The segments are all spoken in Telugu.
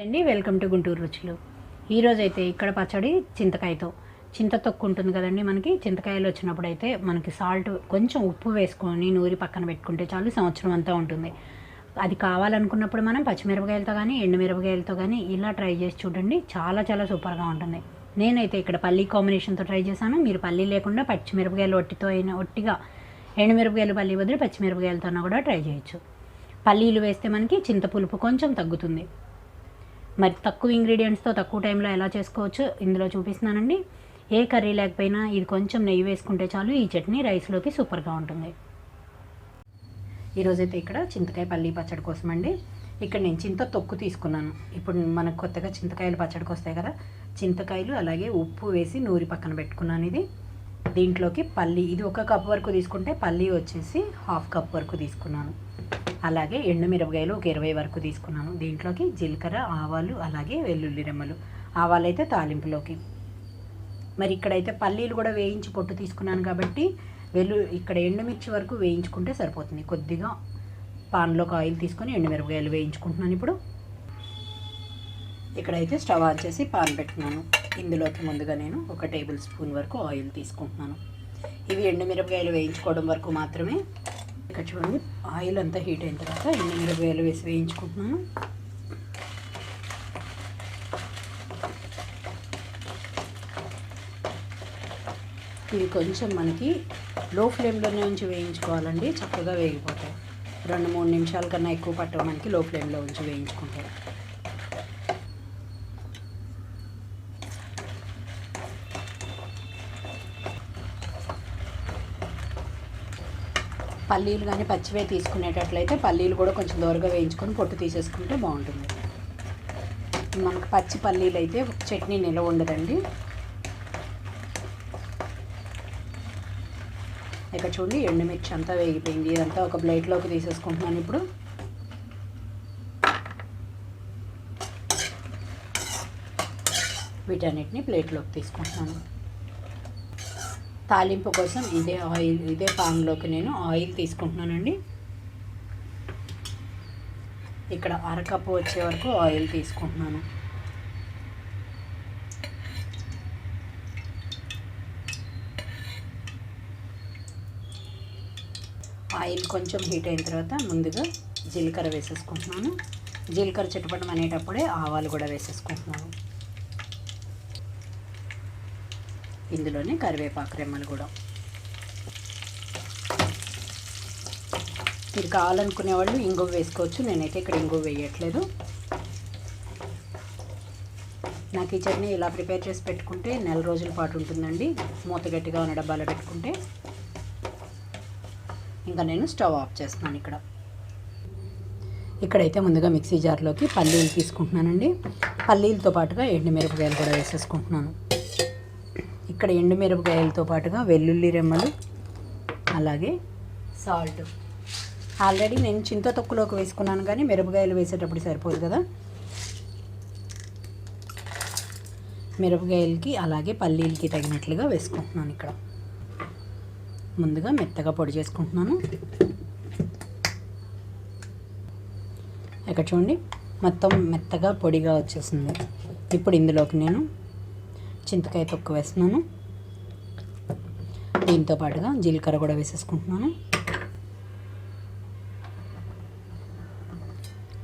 అండి వెల్కమ్ టు గుంటూరు రుచులు. ఈరోజు అయితే ఇక్కడ పచ్చడి చింతకాయతో. చింత తొక్కు ఉంటుంది కదండి మనకి. చింతకాయలు వచ్చినప్పుడు అయితే మనకి సాల్ట్ కొంచెం ఉప్పు వేసుకొని నూరి పక్కన పెట్టుకుంటే చాలు సంవత్సరం అంతా ఉంటుంది. అది కావాలనుకున్నప్పుడు మనం పచ్చిమిరపకాయలతో కానీ ఎండుమిరపకాయలతో కానీ ఇలా ట్రై చేసి చూడండి. చాలా చాలా సూపర్గా ఉంటుంది. నేనైతే ఇక్కడ పల్లీ కాంబినేషన్తో ట్రై చేశాను. మీరు పల్లీ లేకుండా పచ్చిమిరపకాయలు ఒట్టితో అయినా ఒట్టిగా ఎండుమిరపకాయలు పల్లీ వదిలి పచ్చిమిరపకాయలతో కూడా ట్రై చేయొచ్చు. పల్లీలు వేస్తే మనకి చింత పులుపు కొంచెం తగ్గుతుంది. మరి తక్కువ ఇంగ్రీడియంట్స్తో తక్కువ టైంలో ఎలా చేసుకోవచ్చు ఇందులో చూపిస్తున్నానండి. ఏ కర్రీ లేకపోయినా ఇది కొంచెం నెయ్యి వేసుకుంటే చాలు ఈ చట్నీ రైస్లోకి సూపర్గా ఉంటుంది. ఈరోజైతే ఇక్కడ చింతకాయ పల్లి పచ్చడి కోసం అండి ఇక్కడ నేను చింత తొక్కు తీసుకున్నాను. ఇప్పుడు మనకు కొత్తగా చింతకాయలు పచ్చడికి వస్తాయి కదా. చింతకాయలు అలాగే ఉప్పు వేసి నూరి పక్కన పెట్టుకున్నాను ఇది. దీంట్లోకి పల్లి ఇది ఒక కప్ వరకు తీసుకుంటే పల్లి వచ్చేసి హాఫ్ కప్ వరకు తీసుకున్నాను. అలాగే ఎండుమిరపకాయలు ఒక ఇరవై వరకు తీసుకున్నాను. దీంట్లోకి జీలకర్ర ఆవాలు అలాగే వెల్లుల్లి రెమ్మలు. ఆవాలు అయితే తాలింపులోకి. మరి ఇక్కడైతే పల్లీలు కూడా వేయించి పొట్టు తీసుకున్నాను కాబట్టి వెల్లు ఇక్కడ ఎండుమిర్చి వరకు వేయించుకుంటే సరిపోతుంది. కొద్దిగా పాన్లోకి ఆయిల్ తీసుకొని ఎండుమిరపకాయలు వేయించుకుంటున్నాను ఇప్పుడు. ఇక్కడైతే స్టవ్ ఆన్ చేసి పాన్ పెట్టుకున్నాను. ఇందులోకి ముందుగా నేను ఒక టేబుల్ స్పూన్ వరకు ఆయిల్ తీసుకుంటున్నాను. ఇవి ఎండుమిరపకాయలు వేయించుకోవడం వరకు మాత్రమే. ఇక్కడ చూడండి ఆయిల్ అంతా హీట్ అయిన తర్వాత ఎండుమిరపకాయలు వేసి వేయించుకుంటున్నాను. ఇవి కొంచెం మనకి లో ఫ్లేమ్లోనే ఉంచి వేయించుకోవాలండి చక్కగా వేగిపోతాయి. రెండు మూడు నిమిషాల కన్నా ఎక్కువ పట్టడం మనకి లో ఫ్లేమ్లో ఉంచి వేయించుకుంటారు పల్లీలు కానీ పచ్చివే తీసుకునేటట్లయితే పల్లీలు కూడా కొంచెం దూరగా వేయించుకొని పొట్టు తీసేసుకుంటే బాగుంటుంది. మనకు పచ్చి పల్లీలు అయితే చట్నీ నిల్వ ఉండదండి. ఇక చూడండి ఎండుమిర్చి అంతా వేగిపోయింది. ఇదంతా ఒక ప్లేట్లోకి తీసేసుకుంటున్నాను ఇప్పుడు. వీటన్నిటిని ప్లేట్లోకి తీసుకుంటున్నాను. తాలింపు కోసం ఇదే ఆయిల్ ఇదే పాన్లోకి నేను ఆయిల్ తీసుకుంటున్నానండి. ఇక్కడ అరకప్పు వచ్చే వరకు ఆయిల్ తీసుకుంటున్నాను. ఆయిల్ కొంచెం హీట్ అయిన తర్వాత ముందుగా జీలకర్ర వేసేసుకుంటున్నాను. జీలకర్ర చిటపటం అనేటప్పుడే ఆవాలు కూడా వేసేసుకుంటున్నాను. ఇందులోనే కరివేపాకు రెమ్మలు కూడా. మీరు కావాలనుకునే వాళ్ళు ఇంగువ వేసుకోవచ్చు నేనైతే ఇక్కడ ఇంగువ వేయట్లేదు. నాకు ఈ ఇలా ప్రిపేర్ చేసి పెట్టుకుంటే నెల రోజుల పాటు ఉంటుందండి. మూత గట్టిగా ఉన్న డబ్బాలో పెట్టుకుంటే. ఇంకా నేను స్టవ్ ఆఫ్ చేస్తున్నాను ఇక్కడ. ఇక్కడైతే ముందుగా మిక్సీ జార్లోకి పల్లీలు తీసుకుంటున్నానండి. పల్లీలతో పాటుగా ఎండుమిరపకాయలు కూడా వేసేసుకుంటున్నాను. ఇక్కడ ఎండుమిరపకాయలతో పాటుగా వెల్లుల్లి రెమ్మలు అలాగే సాల్ట్. ఆల్రెడీ నేను చింత తొక్కులోకి వేసుకున్నాను కానీ మిరపకాయలు వేసేటప్పుడు సరిపోదు కదా. మిరపకాయలకి అలాగే పల్లీలకి తగినట్లుగా వేసుకుంటున్నాను ఇక్కడ. ముందుగా మెత్తగా పొడి చేసుకుంటున్నాను. ఇక్కడ చూడండి మొత్తం మెత్తగా పొడిగా వచ్చేసింది. ఇప్పుడు ఇందులోకి నేను చింతకాయ తొక్క వేస్తున్నాను. దీంతో పాటుగా జీలకర్ర కూడా వేసేసుకుంటున్నాను.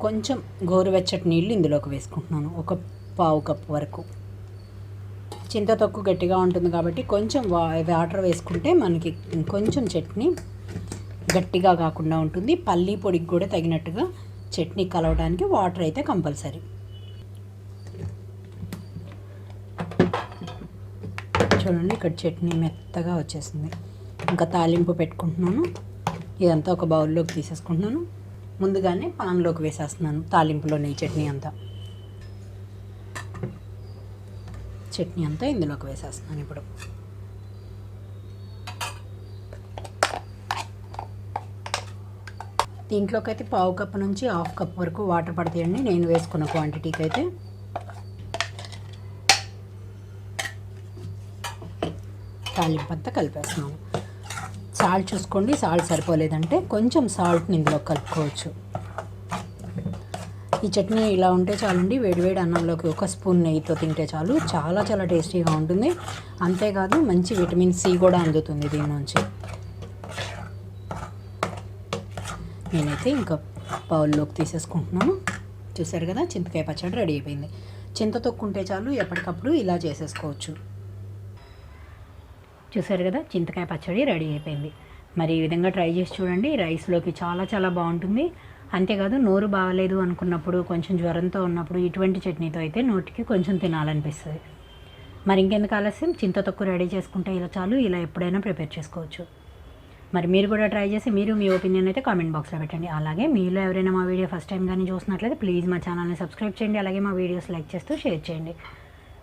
కొంచెం గోరువెచ్చటి నీళ్ళు ఇందులోకి వేసుకుంటున్నాను ఒక పావు కప్పు వరకు. చింత తొక్కు గట్టిగా ఉంటుంది కాబట్టి కొంచెం వా వాటర్ వేసుకుంటే మనకి కొంచెం చట్నీ గట్టిగా కాకుండా ఉంటుంది. పల్లీ పొడికి కూడా తగినట్టుగా చట్నీ కలవడానికి వాటర్ అయితే కంపల్సరీ. చూడండి ఇక్కడ చట్నీ మెత్తగా వచ్చేసింది. ఇంకా తాలింపు పెట్టుకుంటున్నాను. ఇదంతా ఒక బౌల్లోకి తీసేసుకుంటున్నాను. ముందుగానే పాన్లోకి వేసేస్తున్నాను తాలింపులోనే ఈ చట్నీ అంతా. చట్నీ అంతా ఇందులోకి వేసేస్తున్నాను ఇప్పుడు. దీంట్లోకి అయితే పావు కప్ నుంచి హాఫ్ కప్ వరకు వాటర్ పడతాయండి. నేను వేసుకున్న క్వాంటిటీకి అయితే తాలింపు అంతా కలిపేస్తున్నాను సాల్ట్ చూసుకోండి సాల్ట్ సరిపోలేదంటే కొంచెం సాల్ట్ని ఇందులో కలుపుకోవచ్చు. ఈ చట్నీ ఇలా ఉంటే చాలండి వేడివేడి అన్నంలోకి ఒక స్పూన్ నెయ్యితో తింటే చాలు. చాలా చాలా టేస్టీగా ఉంటుంది. అంతేకాదు మంచి విటమిన్ సి కూడా అందుతుంది దీని నుంచి. నేనైతే ఇంకా బౌల్లోకి తీసేసుకుంటున్నాను. చూసారు కదా చింతకాయ పచ్చడి రెడీ అయిపోయింది. చింత తొక్కుంటే చాలు ఎప్పటికప్పుడు ఇలా చేసేసుకోవచ్చు. చూసారు కదా? చింతకాయ పచ్చడి రెడీ అయిపోయింది. మరి ఈ విధంగా ట్రై చేసి చూడండి. రైస్లోకి చాలా చాలా బాగుంటుంది. అంతేకాదు నోరు బాగలేదు అనుకున్నప్పుడు కొంచెం జ్వరంతో ఉన్నప్పుడు ఇటువంటి చట్నీతో అయితే నోటికి కొంచెం తినాలనిపిస్తుంది. మరి ఇంకెందుకు ఆలస్యం? చింత తక్కువ రెడీ చేసుకుంటే ఇలా చాలు. ఇలా ఎప్పుడైనా ప్రిపేర్ చేసుకోవచ్చు. మరి మీరు కూడా ట్రై చేసి మీరు మీ ఒపీనియన్ అయితే కామెంట్ బాక్స్లో పెట్టండి. అలాగే మీలో ఎవరైనా మా వీడియో ఫస్ట్ టైం కానీ చూసినట్లయితే ప్లీజ్ మా ఛానల్ని సబ్స్క్రైబ్ చేయండి. అలాగే మా వీడియోస్ లైక్ చేస్తూ షేర్ చేయండి.